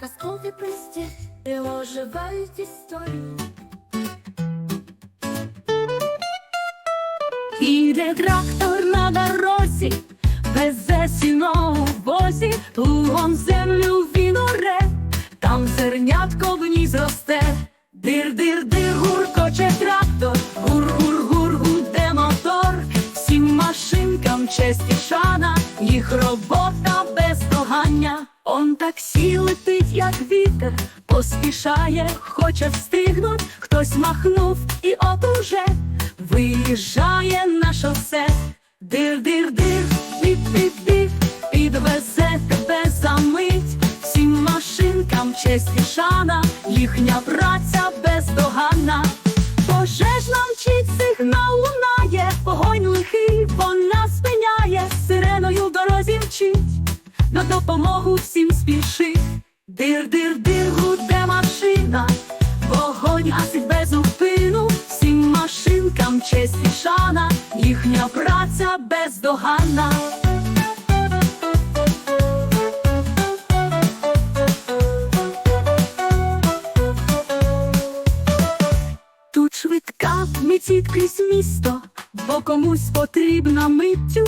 казкові присті, оживають історії. Іде трактор на дорозі, везе сіно у возі, плугом землю він оре, там зернятко в ній зросте. Дир-дир-дир, гуркоче трактор, гур-гур-гур, гуде мотор, всім машинкам честь і шана, їх робота. Он таксі летить, як вітер, поспішає, хоче встигнуть, хтось махнув і от уже виїжджає на шосе. Дир-дир-дир, біп-біп-біп, підвезе тебе за мить. Всім машинкам честь і шана, їхня праця бездоганна. Пожежна мчить, сигнал допомогу всім спішить. Дир-дир-дир, гуде машина, вогонь гасить без зупину, всім машинкам честь і шана, їхня праця бездоганна. Тут швидка мітіть крізь місто, бо комусь потрібна миттю.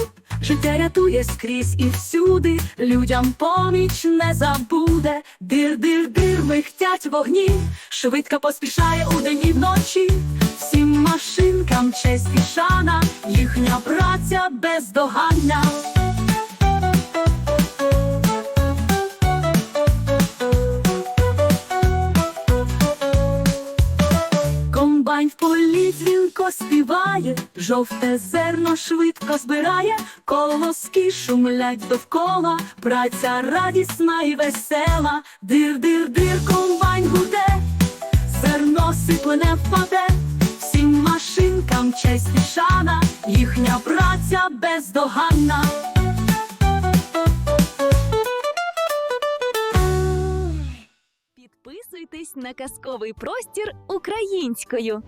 Життя рятує скрізь і всюди, людям поміч не забуде. Дир-дир-дир, михтять вогні, швидко поспішає удень і вночі. Всім машинкам честь і шана, їхня праця бездоганна. Комбайн в полі дзвінко співає, жовте зерно швидко збирає, колоски шумлять довкола, праця радісна і весела, дир-дир-дир, комбайн гуде, зерно сиплене впаде, всім машинкам честь і шана, їхня праця бездоганна. Підписуйтесь на казковий простір українською.